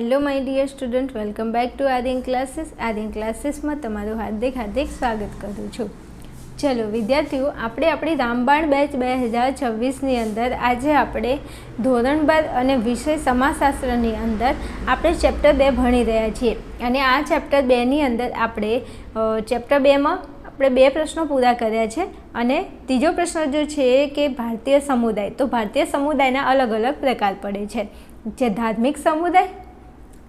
Hello my dear student welcome back to Aadin classes Aadin ક્લાસીસમાં તમારું હાર્દિક હાર્દિક સ્વાગત કરું છું. ચલો, વિદ્યાર્થીઓ, આપણે આપણી રામબાણ બેચ બે હજાર છવ્વીસની અંદર આજે આપણે ધોરણ બાર અને વિષય સમાજશાસ્ત્રની અંદર આપણે ચેપ્ટર બે ભણી રહ્યા છીએ. અને આ ચેપ્ટર બેની અંદર આપણે ચેપ્ટર બેમાં આપણે બે પ્રશ્નો પૂરા કર્યા છે અને ત્રીજો પ્રશ્ન જો છે કે ભારતીય સમુદાય, તો ભારતીય સમુદાયના અલગ અલગ પ્રકાર પડે છે. જે ધાર્મિક સમુદાય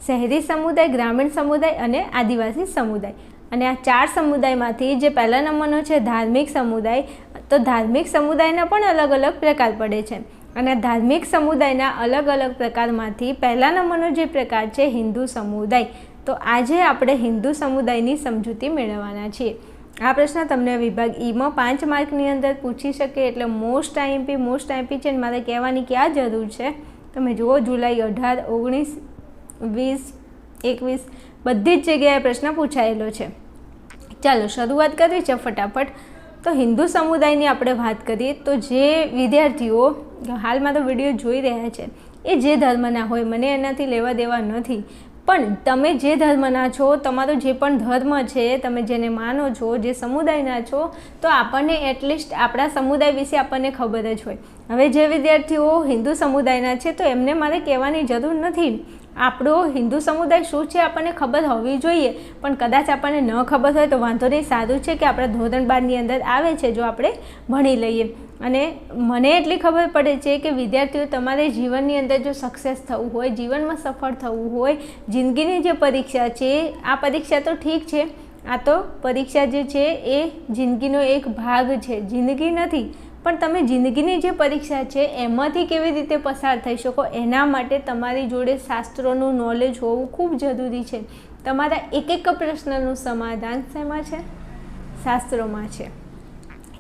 શહેરી સમુદાય, ગ્રામીણ સમુદાય અને આદિવાસી સમુદાય. અને આ ચાર સમુદાયમાંથી જે પહેલા નંબરનો છે ધાર્મિક સમુદાય, તો ધાર્મિક સમુદાયના પણ અલગ અલગ પ્રકાર પડે છે. અને ધાર્મિક સમુદાયના અલગ અલગ પ્રકારમાંથી પહેલા નંબરનો જે પ્રકાર છે હિન્દુ સમુદાય. તો આજે આપણે હિન્દુ સમુદાયની સમજૂતી મેળવવાના છીએ. આ પ્રશ્ન તમને વિભાગ ઈમાં પાંચ માર્કની અંદર પૂછી શકે, એટલે મોસ્ટ આઈએમપી મોસ્ટ આઈએમપી છે મારે કહેવાની ક્યાં જરૂર છે? તમે જુઓ, જુલાઈ અઢાર, ઓગણીસ વીસ, એકવીસ, બધી જ જગ્યાએ પ્રશ્ન પૂછાયેલો છે. ચાલો, શરૂઆત કરવી છે ફટાફટ. તો હિન્દુ સમુદાયની આપણે વાત કરીએ, તો જે વિદ્યાર્થીઓ હાલમાં તો વીડિયો જોઈ રહ્યા છે, એ જે ધર્મના હોય, મને એનાથી લેવા દેવા નથી. પણ તમે જે ધર્મના છો, તમારો જે પણ ધર્મ છે, તમે જેને માનો છો, જે સમુદાયના છો, તો આપણને એટલીસ્ટ આપણા સમુદાય વિશે આપણને ખબર જ હોય. હવે જે વિદ્યાર્થીઓ હિન્દુ સમુદાયના છે, તો એમને મારે કહેવાની જરૂર નથી. આપણો હિન્દુ સમુદાય શું છે આપણને ખબર હોવી જોઈએ, પણ કદાચ આપણને ન ખબર હોય તો વાંધો નહીં. સારું છે કે આપણા ધોરણ બારની અંદર આવે છે, જો આપણે ભણી લઈએ. અને મને એટલી ખબર પડે છે કે વિદ્યાર્થીઓ તમારે જીવનની અંદર જો સક્સેસ થવું હોય, જીવનમાં સફળ થવું હોય, જિંદગીની જે પરીક્ષા છે, આ પરીક્ષા તો ઠીક છે. આ તો પરીક્ષા જે છે એ જિંદગીનો એક ભાગ છે. જિંદગી નથી પણ તમે જિંદગીની જે પરીક્ષા છે, એમાંથી કેવી રીતે પસાર થઈ શકો, એના માટે તમારી જોડે શાસ્ત્રોનું નોલેજ હોવું ખૂબ જરૂરી છે. તમારા એક એક પ્રશ્નનું સમાધાન શેમાં છે? શાસ્ત્રોમાં છે.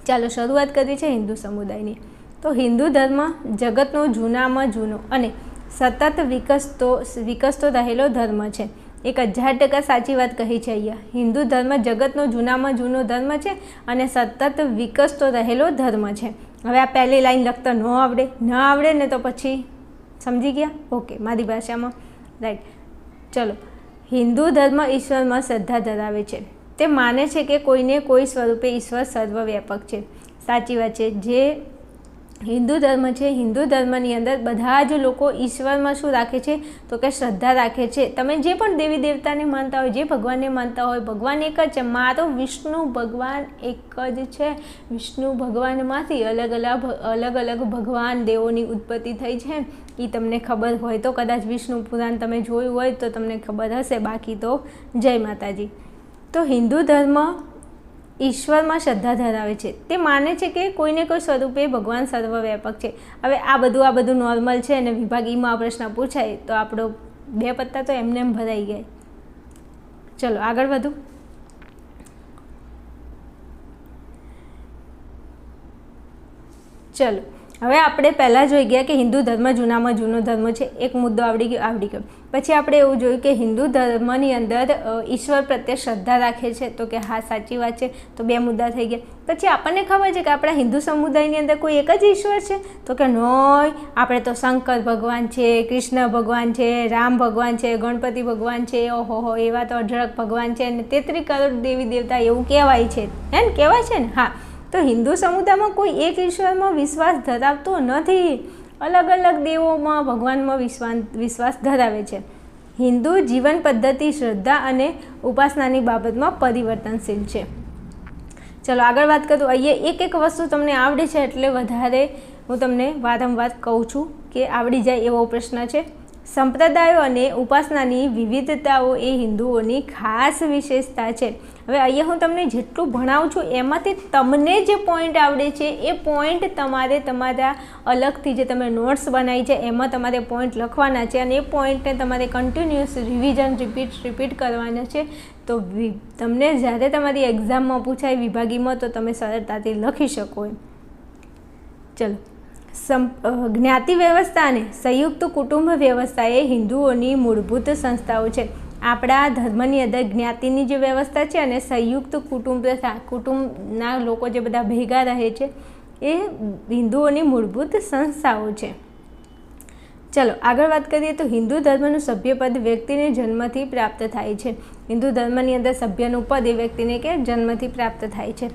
ચાલો શરૂઆત કરી છે હિન્દુ સમુદાયની. તો હિન્દુ ધર્મ જગતનો જૂનામાં જૂનો અને સતત વિકસતો વિકસતો રહેલો ધર્મ છે. એક હજાર ટકા સાચી વાત કહી છે અહીંયા. હિન્દુ ધર્મ જગતનો જૂનામાં જૂનો ધર્મ છે અને સતત વિકસતો રહેલો ધર્મ છે. હવે આ પહેલી લાઈન લખતા ન આવડે. ન આવડે ને તો પછી સમજી ગયા? ઓકે, મારી ભાષામાં. રાઈટ ચલો. હિન્દુ ધર્મ ઈશ્વરમાં શ્રદ્ધા ધરાવે છે. તે માને છે કે કોઈને કોઈ સ્વરૂપે ઈશ્વર સર્વવ્યાપક છે. સાચી વાત છે. જે હિન્દુ ધર્મ છે, હિન્દુ ધર્મની અંદર બધા જ લોકો ઈશ્વરમાં શું રાખે છે? તો કે શ્રદ્ધા રાખે છે. તમે જે પણ દેવી દેવતાને માનતા હોય, જે ભગવાનને માનતા હોય, ભગવાન એક જ છે મારો વિષ્ણુ ભગવાન એક જ છે. વિષ્ણુ ભગવાનમાંથી અલગ અલગ અલગ અલગ ભગવાન દેવોની ઉત્પત્તિ થઈ છે. એ તમને ખબર હોય તો કદાચ વિષ્ણુ પુરાણ તમે જોયું હોય તો તમને ખબર હશે. બાકી તો જય માતાજી. તો હિન્દુ ધર્મ ઈશ્વરમાં શ્રદ્ધા ધરાવે છે. તે માને છે કે કોઈને કોઈ સ્વરૂપે ભગવાન સર્વવ્યાપક છે. હવે આ બધું આ બધું નોર્મલ છે અને વિભાગીમાં આ પ્રશ્ન પૂછાય તો આપણો બે પત્તા તો એમને એમ ભરાઈ ગયા. ચલો, આગળ વધુ. ચલો, હવે આપણે પહેલાં જોઈ ગયા કે હિન્દુ ધર્મ જૂનામાં જૂનો ધર્મ છે. એક મુદ્દો આવડી ગયો આવડી ગયો. પછી આપણે એવું જોયું કે હિન્દુ ધર્મની અંદર ઈશ્વર પ્રત્યે શ્રદ્ધા રાખે છે. તો કે હા, સાચી વાત છે. તો બે મુદ્દા થઈ ગયા. પછી આપણને ખબર છે કે આપણા હિન્દુ સમુદાયની અંદર કોઈ એક જ ઈશ્વર છે? તો કે નોય. આપણે તો શંકર ભગવાન છે, કૃષ્ણ ભગવાન છે, રામ ભગવાન છે, ગણપતિ ભગવાન છે, ઓહો એવા તો અઢળક ભગવાન છે અને તેત્રી કરોડ દેવી દેવતા એવું કહેવાય છે. હે ને કહેવાય છે ને? હા. તો હિન્દુ સમુદાયમાં કોઈ એક ઈશ્વરમાં વિશ્વાસ ધરાવતો નથી. અલગ અલગ દેવોમાં ભગવાનમાં વિશ્વાસ વિશ્વાસ ધરાવે છે. હિન્દુ જીવન પદ્ધતિ, શ્રદ્ધા અને ઉપાસનાની બાબતમાં પરિવર્તનશીલ છે. ચલો આગળ વાત કરું. અહીંયા એક એક વસ્તુ તમને આવડે છે એટલે વધારે હું તમને વારંવાર કહું છું કે આવડી જાય એવો પ્રશ્ન છે. સંપ્રદાયો અને ઉપાસનાની વિવિધતાઓ એ હિન્દુઓની ખાસ વિશેષતા છે. હવે અહીંયા હું તમને જેટલું ભણાવું છું, એમાંથી તમને જે પોઈન્ટ આવડે છે, એ પોઈન્ટ તમારે તમારા અલગથી જે તમે નોટ્સ બનાવી છે, એમાં તમારે પોઈન્ટ લખવાના છે અને એ પોઈન્ટને તમારે કન્ટિન્યુઅસ રિવિઝન રિપીટ રિપીટ કરવાના છે. તો તમને જ્યારે તમારી એક્ઝામમાં પૂછાય વિભાગીમાં, તો તમે સરળતાથી લખી શકો એમ. ચલો. જ્ઞાતિ વ્યવસ્થા અને સંયુક્ત કુટુંબ વ્યવસ્થા એ હિન્દુઓની મૂળભૂત સંસ્થાઓ છે. આપણા ધર્મની અંદર જ્ઞાતિની જે વ્યવસ્થા છે અને સંયુક્ત કુટુંબ તથા કુટુંબના લોકો જે બધા ભેગા રહે છે, એ હિન્દુઓની મૂળભૂત સંસ્થાઓ છે. ચલો, આગળ વાત કરીએ તો હિન્દુ ધર્મનું સભ્યપદ વ્યક્તિને જન્મથી પ્રાપ્ત થાય છે. હિન્દુ ધર્મની અંદર સભ્યનું પદ એ વ્યક્તિને કે જન્મથી પ્રાપ્ત થાય છે.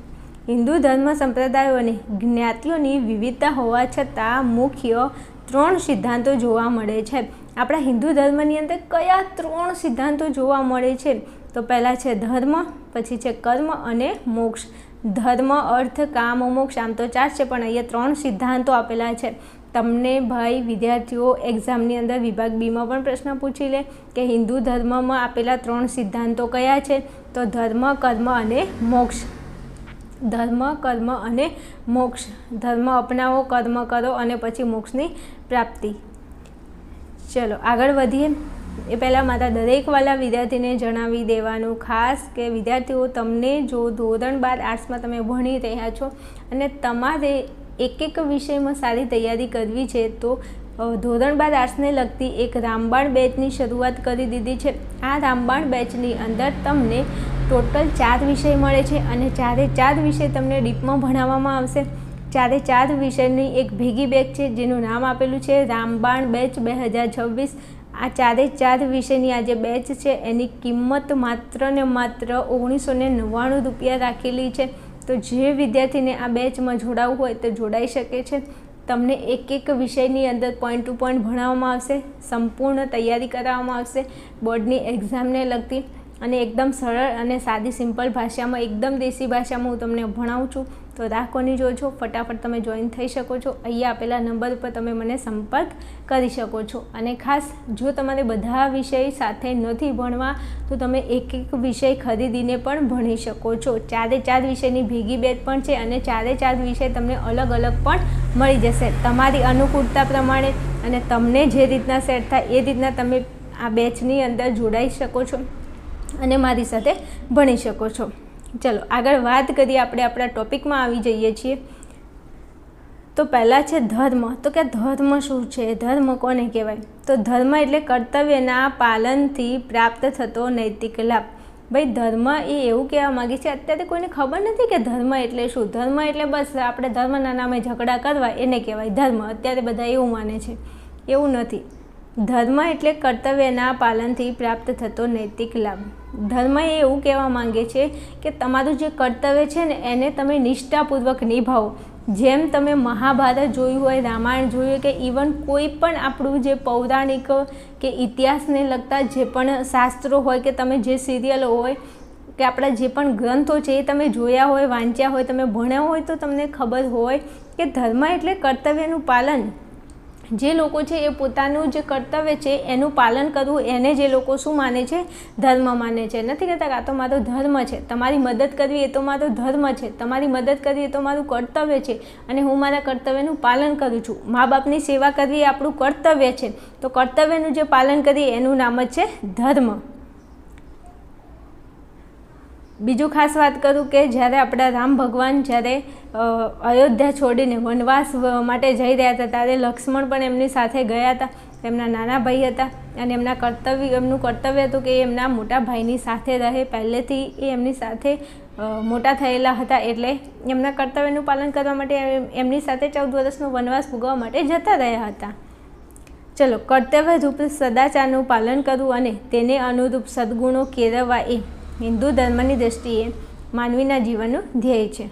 હિન્દુ ધર્મ સંપ્રદાયો અને જ્ઞાતિઓની વિવિધતા હોવા છતાં મુખ્ય ત્રણ સિદ્ધાંતો જોવા મળે છે. આપણા હિન્દુ ધર્મની અંદર કયા ત્રણ સિદ્ધાંતો જોવા મળે છે? તો પહેલાં છે ધર્મ, પછી છે કર્મ અને મોક્ષ. ધર્મ, અર્થ, કામ, મોક્ષ, આમ તો ચાર છે, પણ અહીંયા ત્રણ સિદ્ધાંતો આપેલા છે. તમને ભાઈ વિદ્યાર્થીઓ એક્ઝામની અંદર વિભાગ બીમાં પણ પ્રશ્ન પૂછી લે કે હિન્દુ ધર્મમાં આપેલા ત્રણ સિદ્ધાંતો કયા છે? તો ધર્મ, કર્મ અને મોક્ષ. ધર્મ, કર્મ અને મોક્ષ. ધર્મ અપનાવો, કર્મ કરો અને પછી મોક્ષની પ્રાપ્તિ. ચલો, આગળ વધીએ. એ પહેલાં મારા દરેકવાળા વિદ્યાર્થીને જણાવી દેવાનું ખાસ કે વિદ્યાર્થીઓ, તમને જો ધોરણ બાર આર્ટ્સમાં તમે ભણી રહ્યા છો અને તમારે એક એક વિષયમાં સારી તૈયારી કરવી છે, તો ધોરણ બાર આર્ટ્સને લગતી એક રામબાણ બેચની શરૂઆત કરી દીધી છે. આ રામબાણ બેચની અંદર તમને ટોટલ ચાર વિષય મળે છે અને ચારે ચાર વિષય તમને ડીપમાં ભણાવવામાં આવશે. ચારે ચાર વિષયની એક ભેગી બેચ છે, જેનું નામ આપેલું છે, રામબાણ બેચ બે હજાર છવ્વીસ. આ ચારે ચાર વિષયની આ જે બેચ છે, એની કિંમત માત્ર ને માત્ર ઓગણીસો નવ્વાણું રૂપિયા રાખેલી છે. તો જે વિદ્યાર્થીને આ બેચમાં જોડાવવું હોય તો જોડાઈ શકે છે. તમને એક એક વિષયની અંદર પોઈન્ટ ટુ પોઈન્ટ ભણાવવામાં આવશે, સંપૂર્ણ તૈયારી કરાવવામાં આવશે, બોર્ડની એક્ઝામને લગતી. અને એકદમ સરળ અને સાદી, સિમ્પલ ભાષામાં, એકદમ દેશી ભાષામાં હું તમને ભણાવું છું. તો રાખોની જોજો ફટાફટ તમે જોઈન થઈ શકો છો. અહીંયા આપેલા નંબર પર તમે મને સંપર્ક કરી શકો છો. અને ખાસ, જો તમારે બધા વિષય સાથે નથી ભણવા, તો તમે એક એક વિષય ખરીદીને પણ ભણી શકો છો. ચારે ચાર વિષયની ભેગી બેચ પણ છે અને ચારે ચાર વિષય તમને અલગ અલગ પણ મળી જશે. તમારી અનુકૂળતા પ્રમાણે અને તમને જે રીતના સેટ થાય એ રીતના તમે આ બેચની અંદર જોડાઈ શકો છો. અને મારી સાથે ભણી શકો છો. ચલો, આગળ વાત કરીએ આપણે આપણા ટોપિકમાં આવી જઈએ છીએ. તો પહેલાં છે ધર્મ. તો કે ધર્મ શું છે? ધર્મ કોને કહેવાય? તો ધર્મ એટલે કર્તવ્યના પાલનથી પ્રાપ્ત થતો નૈતિક લાભ. ભાઈ, ધર્મ એ એવું કહેવા માગે છે, અત્યારે કોઈને ખબર નથી કે ધર્મ એટલે શું? ધર્મ એટલે બસ આપણે ધર્મના નામે ઝઘડા કરવા, એને કહેવાય ધર્મ. અત્યારે બધા એવું માને છે. એવું નથી. ધર્મ એટલે કર્તવ્યના પાલનથી પ્રાપ્ત થતો નૈતિક લાભ. ધર્મ એ એવું કહેવા માંગે છે કે તમારું જે કર્તવ્ય છે ને, એને તમે નિષ્ઠાપૂર્વક નિભાવો. જેમ તમે મહાભારત જોયું હોય, રામાયણ જોયું કે ઇવન કોઈ પણ આપણું જે પૌરાણિક કે ઇતિહાસને લગતા જે પણ શાસ્ત્રો હોય, કે તમે જે સિરિયલો હોય, કે આપણા જે પણ ગ્રંથો છે, એ તમે જોયા હોય, વાંચ્યા હોય, તમે ભણ્યા હોય, તો તમને ખબર હોય કે ધર્મ એટલે કર્તવ્યનું પાલન. જે લોકો છે એ પોતાનું જે કર્તવ્ય છે, એનું પાલન કરવું, એને જે લોકો શું માને છે, ધર્મ માને છે. નથી કહેતા આ તો મારો ધર્મ છે. તમારી મદદ કરવી એ તો મારો ધર્મ છે. તમારી મદદ કરવી એ તો મારું કર્તવ્ય છે. અને હું મારા કર્તવ્યનું પાલન કરું છું. મા બાપની સેવા કરવી એ આપણું કર્તવ્ય છે. તો કર્તવ્યનું જે પાલન કરીએ એનું નામ જ છે ધર્મ. બીજું ખાસ વાત કરું કે જ્યારે આપણા રામ ભગવાન જ્યારે અયોધ્યા છોડીને વનવાસ માટે જઈ રહ્યા હતા, ત્યારે લક્ષ્મણ પણ એમની સાથે ગયા હતા. એમના નાના ભાઈ હતા અને એમના કર્તવ્ય, એમનું કર્તવ્ય હતું કે એમના મોટા ભાઈની સાથે રહે. પહેલેથી એ એમની સાથે મોટા થયેલા હતા એટલે એમના કર્તવ્યનું પાલન કરવા માટે એમની સાથે ચૌદ વર્ષનો વનવાસ ભોગવવા માટે જતા રહ્યા હતા. ચલો કર્તવ્ય રૂપ સદાચારનું પાલન કરવું અને તેને અનુરૂપ સદગુણો કેળવવા એ હિન્દુ ધર્મની દૃષ્ટિએ માનવીના જીવનનું ધ્યેય છે.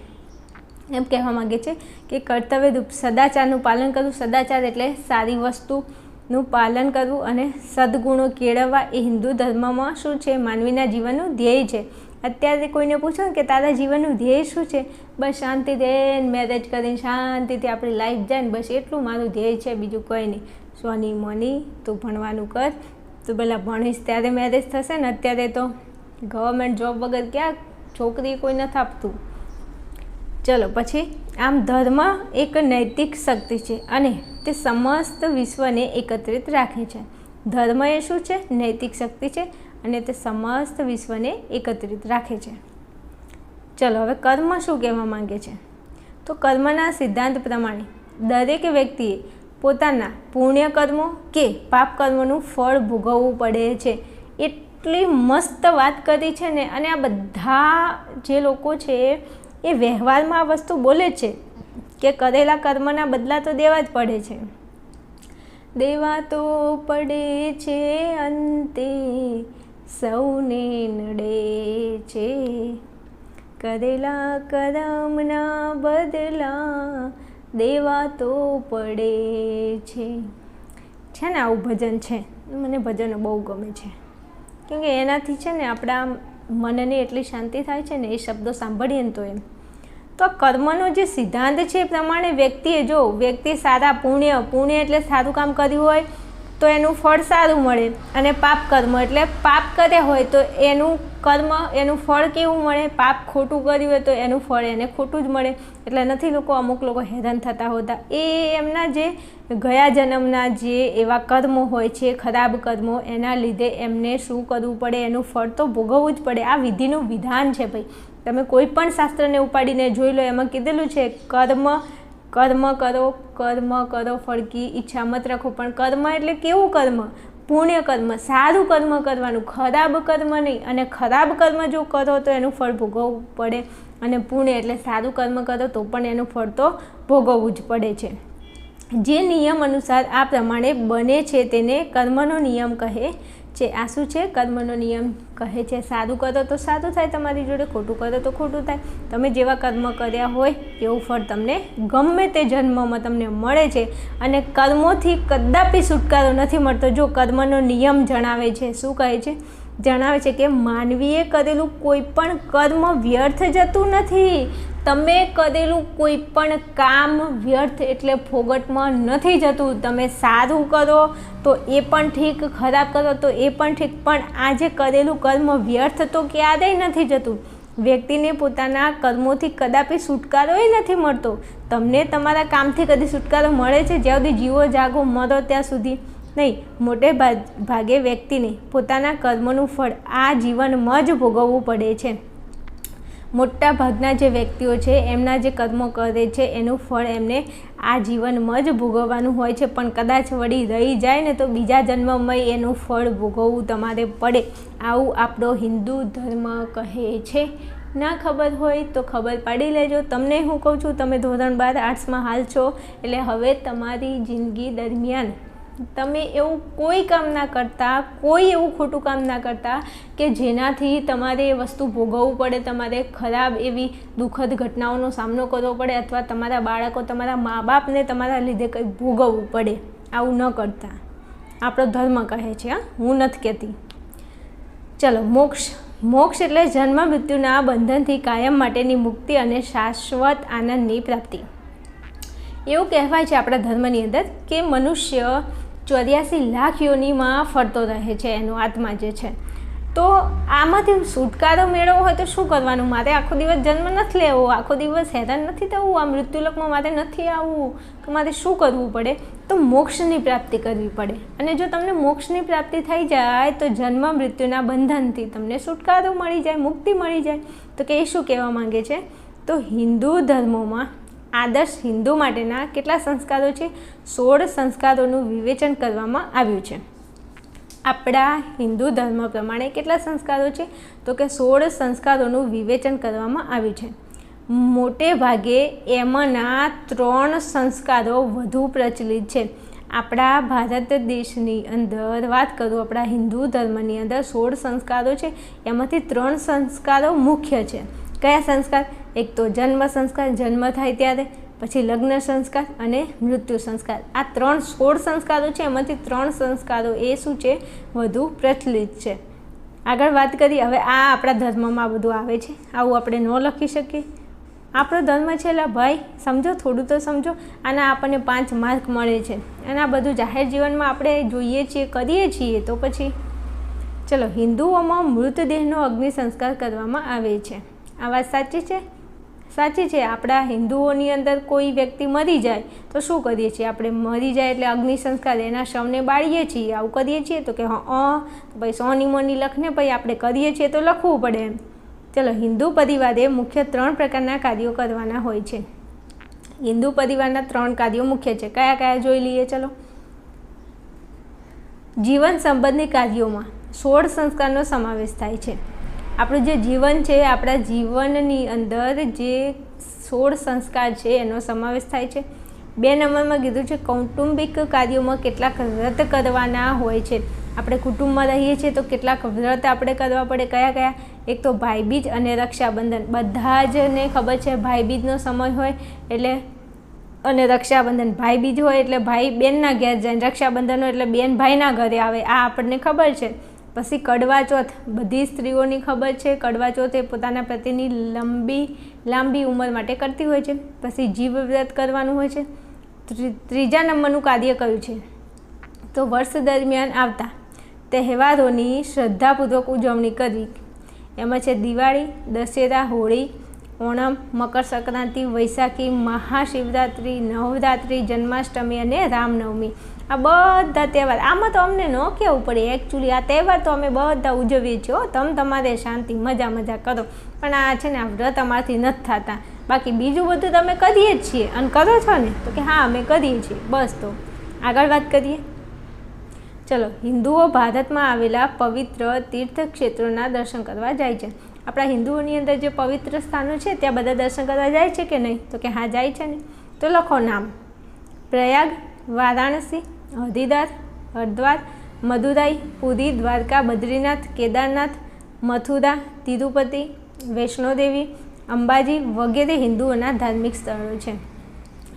એમ કહેવા માગે છે કે કર્તવ્ય રૂપ સદાચારનું પાલન કરવું, સદાચાર એટલે સારી વસ્તુનું પાલન કરવું અને સદગુણો કેળવવા એ હિન્દુ ધર્મમાં શું છે? માનવીના જીવનનું ધ્યેય છે. અત્યારે કોઈને પૂછો કે તારા જીવનનું ધ્યેય શું છે? બસ શાંતિ શાંતિથી મેરેજ કરીને શાંતિથી આપણી લાઈફ જાય ને બસ એટલું મારું ધ્યેય છે, બીજું કંઈ નહીં. સોની, મોની, તું ભણવાનું કર. તું પહેલાં ભણીશ ત્યારે મેરેજ થશે ને અત્યારે તો ગવર્મેન્ટ જોબ વગર ક્યાં છોકરી કોઈ નથી આપતું? ચલો, પછી આમ ધર્મ એક નૈતિક શક્તિ છે અને તે સમસ્ત વિશ્વને એકત્રિત રાખે છે. ધર્મ એ શું છે? નૈતિક શક્તિ છે અને તે સમસ્ત વિશ્વને એકત્રિત રાખે છે. ચલો, હવે કર્મ શું કહેવા માંગે છે? તો કર્મના સિદ્ધાંત પ્રમાણે દરેક વ્યક્તિએ પોતાના પુણ્ય કર્મો કે પાપ કર્મોનું ફળ ભોગવવું પડે છે. એ એટલી મસ્ત વાત કરી છે ને, અને આ બધા જે લોકો છે, એ વ્યવહારમાં આ વસ્તુ બોલે છે કે કરેલા કર્મના બદલા તો દેવા જ પડે છે. દેવા તો પડે છે અંતે, સૌને નડે છે. કરેલા કરમના બદલા દેવા તો પડે છે. છે ને આવું ભજન છે? મને ભજનો બહુ ગમે છે. કેમ કે એનાથી છે ને આપણા મનને એટલી શાંતિ થાય છે ને એ શબ્દો સાંભળીએ ને તો એમ. તો કર્મનો જે સિદ્ધાંત છે એ પ્રમાણે વ્યક્તિએ જો વ્યક્તિ સારા પુણ્ય પુણ્ય એટલે સારું કામ કર્યું હોય તો એનું ફળ સારું મળે અને પાપ કર્મ. એટલે પાપ કર્યા હોય તો એનું કર્મ, એનું ફળ કેવું મળે? પાપ ખોટું કર્યું હોય તો એનું ફળ એને ખોટું જ મળે. એટલે નથી લોકો અમુક લોકો હેરાન થતા હોતા. એ એમના જે ગયા જન્મના જે એવા કર્મો હોય છે, ખરાબ કર્મો, એના લીધે એમને શું કરવું પડે? એનું ફળ તો ભોગવવું જ પડે. આ વિધિનું વિધાન છે ભાઈ. તમે કોઈ પણ શાસ્ત્રને ઉપાડીને જોઈ લો, એમાં કીધેલું છે, કર્મ કર્મ કરો કર્મ કરો, ફળકી ઈચ્છા મત રાખો. પણ કર્મ એટલે કેવું કર્મ? પુણ્ય કર્મ. સારું કર્મ કરવાનું. ખરાબ કર્મ નહીં. અને ખરાબ કર્મ જો કરો તો એનું ફળ ભોગવવું પડે. અને પુણ્ય એટલે સારું કર્મ કરો તો પણ એનું ફળ તો ભોગવવું જ પડે છે. જે નિયમ અનુસાર આ પ્રમાણે બને છે તેને કર્મનો નિયમ કહે છે આ શું છે, કર્મનો નિયમ કહે છે સારું કરો તો સારું થાય, તમારી જોડે ખોટું કરો તો ખોટું થાય. તમે જેવા કર્મ કર્યા હોય એવું ફળ તમને ગમે તે જન્મમાં તમને મળે છે. અને કર્મોથી કદાપી છુટકારો નથી મળતો. જો કર્મનો નિયમ જણાવે છે, શું કહે છે? જણાવે છે કે માનવીએ કરેલું કોઈ પણ કર્મ વ્યર્થ જતું નથી. તમે કરેલું કોઈ પણ કામ વ્યર્થ એટલે ફોગટમાં નથી જતું. તમે સારું કરો તો એ પણ ઠીક ખરાબ કરો તો એ પણ ઠીક, પણ આ જે કરેલું કર્મ વ્યર્થ તો ક્યારેય નથી જતું. વ્યક્તિને પોતાના કર્મોથી કદાપી છુટકારોય નથી મળતો. તમને તમારા કામથી કદી છુટકારો મળે છે? જ્યાં સુધી જીવો, જાગો, મરો ત્યાં સુધી નહીં. મોટે ભાગે વ્યક્તિને પોતાના કર્મનું ફળ આ જીવનમાં જ ભોગવવું પડે છે. મોટા ભાગના જે વ્યક્તિઓ છે, એમના જે કર્મો કરે છે, એનું ફળ એમને આ જીવનમાં જ ભોગવવાનું હોય છે. પણ કદાચ વળી રહી જાય ને તો બીજા જન્મમાં એનું ફળ ભોગવવું તમારે પડે. આવું આપણો હિન્દુ ધર્મ કહે છે. ના ખબર હોય તો ખબર પાડી લેજો. તમને હું કહું છું, તમે ધોરણ બાર આર્ટ્સમાં હાલ છો, એટલે હવે તમારી જિંદગી દરમિયાન તમે એવું કોઈ કામ ના કરતા, કોઈ એવું ખોટું કામ ના કરતા કે જેનાથી તમારે એ વસ્તુ ભોગવવું પડે, તમારે ખરાબ એવી દુઃખદ ઘટનાઓનો સામનો કરવો પડે અથવા તમારા બાળકો તમારા મા બાપને તમારા લીધે કંઈ ભોગવવું પડે, આવું ન કરતા. આપણો ધર્મ કહે છે, હા? હું નથી કહેતી. ચલો, મોક્ષ. મોક્ષ એટલે જન્મ, મૃત્યુના બંધનથી કાયમ માટેની મુક્તિ અને શાશ્વત આનંદની પ્રાપ્તિ. એવું કહેવાય છે આપણા ધર્મની અંદર કે મનુષ્ય ચોર્યાસી લાખ યોનીમાં ફરતો રહે છે, એનો આત્મા જે છે. તો આમાંથી છુટકારો મેળવવો હોય તો શું કરવાનું? મારે આખો દિવસ જન્મ નથી લેવો, આખો દિવસ હેરાન નથી થવું, આ મૃત્યુલોકમાં મારે નથી આવવું, તો મારે શું કરવું પડે? તો મોક્ષની પ્રાપ્તિ કરવી પડે. અને જો તમને મોક્ષની પ્રાપ્તિ થઈ જાય, તો જન્મ મૃત્યુના બંધનથી તમને છુટકારો મળી જાય, મુક્તિ મળી જાય. તો કે એ શું કહેવા માંગે છે? તો હિન્દુ ધર્મોમાં આદર્શ હિન્દુ માટેના કેટલા સંસ્કારો છે? સોળ સંસ્કારોનું વિવેચન કરવામાં આવ્યું છે. આપણા હિન્દુ ધર્મ પ્રમાણે કેટલા સંસ્કારો છે? તો કે સોળ સંસ્કારોનું વિવેચન કરવામાં આવ્યું છે. મોટે ભાગે એમાંના ત્રણ સંસ્કારો વધુ પ્રચલિત છે. આપણા ભારત દેશની અંદર વાત કરું, આપણા હિન્દુ ધર્મની અંદર સોળ સંસ્કારો છે. એમાંથી ત્રણ સંસ્કારો મુખ્ય છે. કયા સંસ્કાર? એક તો જન્મ સંસ્કાર, જન્મ થાય ત્યારે, પછી લગ્ન સંસ્કાર અને મૃત્યુ સંસ્કાર. આ ત્રણ સોળ સંસ્કારો છે, એમાંથી ત્રણ સંસ્કારો એ શું છે? વધુ પ્રચલિત છે. આગળ વાત કરીએ, હવે આ આપણા ધર્મમાં બધું આવે છે. આવું આપણે ન લખી શકીએ. આપણો ધર્મ છે એટલે ભાઈ, સમજો, થોડું તો સમજો. આના આપણને પાંચ માર્ક મળે છે. અને આ બધું જાહેર જીવનમાં આપણે જોઈએ છીએ, કરીએ છીએ, તો પછી, ચલો, હિન્દુઓમાં મૃતદેહનો અગ્નિ સંસ્કાર કરવામાં આવે છે. આ વાત સાચી છે? સાચી છે. આપણા હિન્દુઓની અંદર કોઈ વ્યક્તિ મરી જાય, તો શું કરીએ છીએ? આપણે મરી જાય એટલે અગ્નિ સંસ્કાર એના શવને બાળીએ છીએ. આવું કરીએ છીએ તો કે હા ભાઈ સોની મોની લખને ભાઈ આપણે કરીએ છીએ તો લખવું પડે એમ. ચલો, હિન્દુ પરિવારે મુખ્ય ત્રણ પ્રકારના કાર્યો કરવાના હોય છે. હિન્દુ પરિવારના ત્રણ કાર્યો મુખ્ય છે. કયા કયા જોઈ લઈએ? ચલો. જીવન સંબંધી કાર્યોમાં સોળ સંસ્કારનો સમાવેશ થાય છે. આપણું જે જીવન છે, આપણા જીવનની અંદર જે સોળ સંસ્કાર છે, એનો સમાવેશ થાય છે. બે નંબરમાં કીધું છે, કૌટુંબિક કાર્યોમાં કેટલાક વ્રત કરવાના હોય છે. આપણે કુટુંબમાં રહીએ છીએ, તો કેટલાક વ્રત આપણે કરવા પડે, કયા કયા? એક તો ભાઈબીજ અને રક્ષાબંધન. બધા જ ને ખબર છે, ભાઈબીજનો સમય હોય એટલે અને રક્ષાબંધન. ભાઈબીજ હોય એટલે ભાઈ બેનના ઘેર જાય, રક્ષાબંધન હોય એટલે બેન ભાઈના ઘરે આવે. આ આપણને ખબર છે. પછી કડવા ચોથ, બધી સ્ત્રીઓની ખબર છે. કડવા ચોથ એ પોતાના પતિની લંબી, લાંબી ઉંમર માટે કરતી હોય છે. પછી જીવ વ્રત કરવાનું હોય છે. ત્રીજા નંબરનું કાર્ય કયું છે? તો વર્ષ દરમિયાન આવતા તહેવારોની શ્રદ્ધાપૂર્વક ઉજવણી કરવી. એમાં છે દિવાળી, દશેરા, હોળી, ઓણમ, મકર સંક્રાંતિ, વૈશાખી, મહાશિવરાત્રિ, નવરાત્રિ, જન્માષ્ટમી અને રામનવમી. આ બધા તહેવાર. આમાં તો અમને ન કહેવું પડે. એકચ્યુઅલી આ તહેવાર તો અમે બધા ઉજવીએ છીએ તમે તમારે શાંતિ, મજા મજા કરો. પણ આ છે ને, આ વ્રત અમારાથી નથી થતા. બાકી બીજું બધું તમે કરીએ જ છીએ. અને કરો છો ને, તો કે હા, અમે કરીએ છીએ. બસ તો. આગળ વાત કરીએ. ચલો, હિન્દુઓ ભારતમાં આવેલા પવિત્ર તીર્થક્ષેત્રોના દર્શન કરવા જાય છે. આપણા હિન્દુઓની અંદર જે પવિત્ર સ્થાનો છે, ત્યાં બધા દર્શન કરવા જાય છે કે નહીં? તો કે હા, જાય છે ને. તો લખો નામ. પ્રયાગ, વારાણસી હરિદ્વાર હરિદ્વાર મદુરાઈ પુરી, દ્વારકા, બદ્રીનાથ, કેદારનાથ, મથુરા, તિરુપતિ, વૈષ્ણોદેવી, અંબાજી વગેરે હિન્દુઓના ધાર્મિક સ્થળો છે.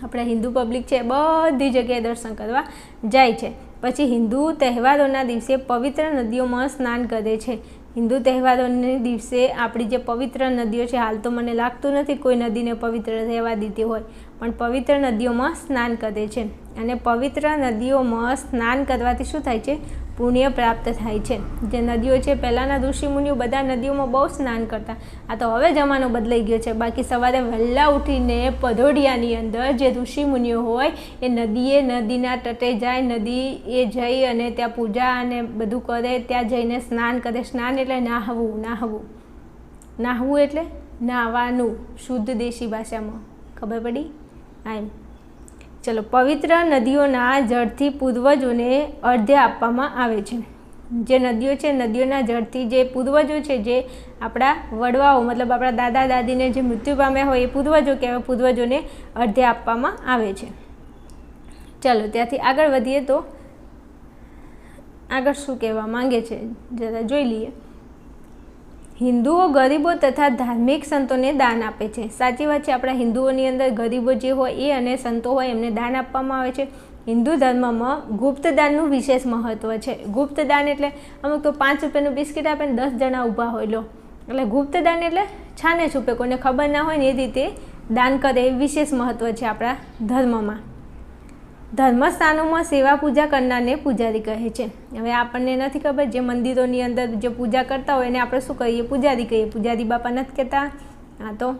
આપણા હિન્દુ પબ્લિક છે બધી જગ્યાએ દર્શન કરવા જાય છે. પછી હિન્દુ તહેવારોના દિવસે પવિત્ર નદીઓમાં સ્નાન કરે છે. હિન્દુ તહેવારોને દિવસે આપણી જે પવિત્ર નદીઓ છે, હાલ તો મને લાગતું નથી કોઈ નદીને પવિત્ર રહેવા દીધી હોય. પણ પવિત્ર નદીઓમાં સ્નાન કરે છે અને પવિત્ર નદીઓમાં સ્નાન કરવાથી શું થાય છે? પુણ્ય પ્રાપ્ત થાય છે. જે નદીઓ છે, પહેલાંના ઋષિમુનિઓ બધા નદીઓમાં બહુ સ્નાન કરતા. આ તો હવે જમાનો બદલાઈ ગયો છે. બાકી સવારે વહેલા ઉઠીને પધોડિયાની અંદર જે ઋષિમુનિઓ હોય, એ નદીએ નદીના તટે જાય નદી એ જઈ અને ત્યાં પૂજા અને બધું કરે, ત્યાં જઈને સ્નાન કરે. સ્નાન એટલે નાહવું નાહવું. નાહવું એટલે નાહવાનું. શુદ્ધ દેશી ભાષામાં. ખબર પડી? એમ. ચલો, પવિત્ર નદીઓના જળથી પૂર્વજોને અર્ધ્ય આપવામાં આવે છે. જે નદીઓ છે, નદીઓના જળથી જે પૂર્વજો છે, જે આપણા વડવાઓ, મતલબ આપણા દાદા, દાદીને જે મૃત્યુ પામ્યા હોય એ પૂર્વજો કહેવાય, પૂર્વજોને અર્ધ્ય આપવામાં આવે છે. ચાલો, ત્યાંથી આગળ વધીએ તો આગળ શું કહેવા માંગે છે, જરા જોઈ લઈએ. હિન્દુઓ ગરીબો તથા ધાર્મિક સંતોને દાન આપે છે. સાચી વાત છે, આપણા હિન્દુઓની અંદર ગરીબો જે હોય એ અને સંતો હોય એમને દાન આપવામાં આવે છે. હિન્દુ ધર્મમાં ગુપ્તદાનનું વિશેષ મહત્ત્વ છે. ગુપ્તદાન એટલે અમુક તો પાંચ રૂપિયાનું બિસ્કિટ આપે ને દસ જણા ઊભા હોય, લો. એટલે ગુપ્તદાન એટલે છાને છૂપે કોઈને ખબર ના હોય ને એ રીતે દાન કરે એ વિશેષ મહત્ત્વ છે આપણા ધર્મમાં. ધર્મસ્થાનોમાં સેવા પૂજા કરનારને પૂજારી કહે છે. હવે આપણને નથી ખબર જે મંદિરોની અંદર જે પૂજા કરતા હોય એને આપણે શું કહીએ? પૂજારી કહીએ. પૂજારી બાપા નથી કહેતા. હા તો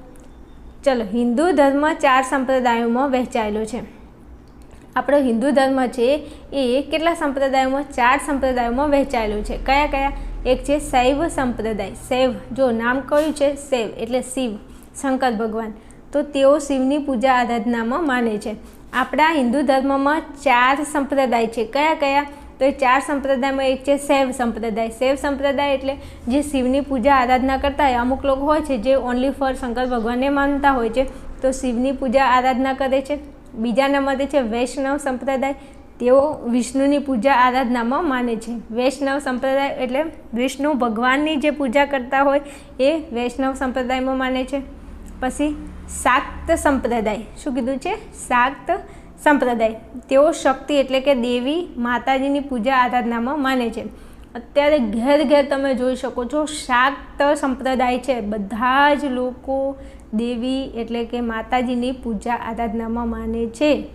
ચલો, હિન્દુ ધર્મ ચાર સંપ્રદાયોમાં વહેંચાયેલો છે. આપણો હિન્દુ ધર્મ છે એ કેટલા સંપ્રદાયોમાં? ચાર સંપ્રદાયોમાં વહેંચાયેલો છે. કયા કયા? એક છે શૈવ સંપ્રદાય. શૈવ, જો નામ કયું છે શૈવ, એટલે શિવ, શંકર ભગવાન. તો તેઓ શિવની પૂજા આરાધનામાં માને છે. આપણા હિન્દુ ધર્મમાં ચાર સંપ્રદાય છે. કયા કયા? તો એ ચાર સંપ્રદાયમાં એક છે શૈવ સંપ્રદાય. શૈવ સંપ્રદાય એટલે જે શિવની પૂજા, આરાધના કરતા હોય અમુક લોકો હોય છે જે ઓનલી ફોર શંકર ભગવાનને માનતા હોય છે. તો શિવની પૂજા, આરાધના કરે છે. બીજા નંબરે છે વૈષ્ણવ સંપ્રદાય. તેઓ વિષ્ણુની પૂજા, આરાધનામાં માને છે. વૈષ્ણવ સંપ્રદાય એટલે વિષ્ણુ ભગવાનની જે પૂજા કરતા હોય એ વૈષ્ણવ સંપ્રદાયમાં માને છે. પછી શાક્ત સંપ્રદાય. શું કીધું છે? શાક્ત સંપ્રદાય. તેઓ શક્તિ એટલે કે દેવી માતાજીની પૂજા આરાધનામાં માને છે. અત્યારે ઘેર ઘેર તમે જોઈ શકો છો શાક્ત સંપ્રદાય છે. બધા જ લોકો દેવી એટલે કે માતાજીની પૂજા આરાધનામાં માને છે.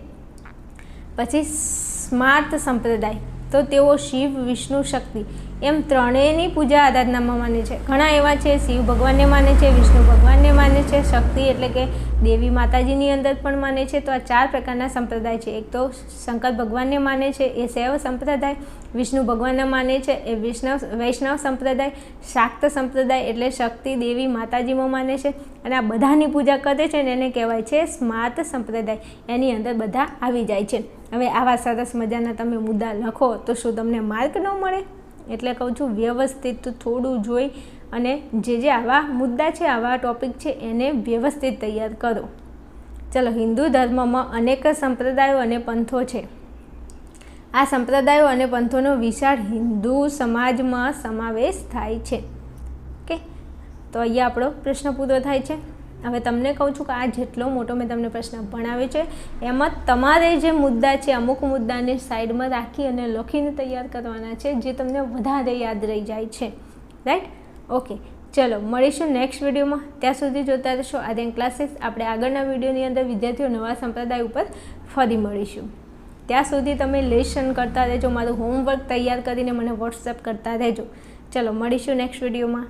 પછી સ્માર્ત સંપ્રદાય. તો તેઓ શિવ, વિષ્ણુ, શક્તિ. એમ ત્રણેયની પૂજા આરાધનામાં માને છે. ઘણા એવા છે, શિવ ભગવાનને માને છે, વિષ્ણુ ભગવાનને માને છે, શક્તિ એટલે કે દેવી માતાજીની અંદર પણ માને છે. તો આ ચાર પ્રકારના સંપ્રદાય છે. એક તો શંકર ભગવાનને માને છે, એ શૈવ સંપ્રદાય, વિષ્ણુ ભગવાનને માને છે, એ વિષ્ણવ, વૈષ્ણવ સંપ્રદાય, શાક્ત સંપ્રદાય એટલે શક્તિ, દેવી માતાજીમાં માને છે. અને આ બધાની પૂજા કરે છે ને એને કહેવાય છે સ્માર્ત સંપ્રદાય. એની અંદર બધા આવી જાય છે. હવે આવા સરસ મજાના તમે મુદ્દા લખો તો શું તમને માર્ક ન મળે? એટલે કહું છું, વ્યવસ્થિત થોડું જોઈ અને જે જે આવા મુદ્દા છે, આવા ટોપિક છે, એને વ્યવસ્થિત તૈયાર કરો. ચલો, હિન્દુ ધર્મમાં અનેક સંપ્રદાયો અને પંથો છે. આ સંપ્રદાયો અને પંથોનો વિશાળ હિન્દુ સમાજમાં સમાવેશ થાય છે. ઓકે? તો અહીંયા આપણો પ્રશ્ન પૂરો થાય છે. હવે તમને કહું છું કે આ જેટલો મોટો મેં તમને પ્રશ્ન ભણાવ્યો છે, એમાં તમારે જે મુદ્દા છે, અમુક મુદ્દાને સાઈડમાં રાખી અને લખીને તૈયાર કરવાના છે, જે તમને વધારે યાદ રહી જાય છે. રાઈટ ઓકે ચલો, મળીશું નેક્સ્ટ વિડીયોમાં. ત્યાં સુધી જોતા રહેશો. આર્યન ક્લાસીસ આપણે આગળના વિડીયોની અંદર વિદ્યાર્થીઓ નવા સંપ્રદાય ઉપર ફરી મળીશું. ત્યાં સુધી તમે લેસન કરતા રહેજો. મારું હોમવર્ક તૈયાર કરીને મને વોટ્સએપ કરતા રહેજો. ચલો, મળીશું નેક્સ્ટ વિડીયોમાં.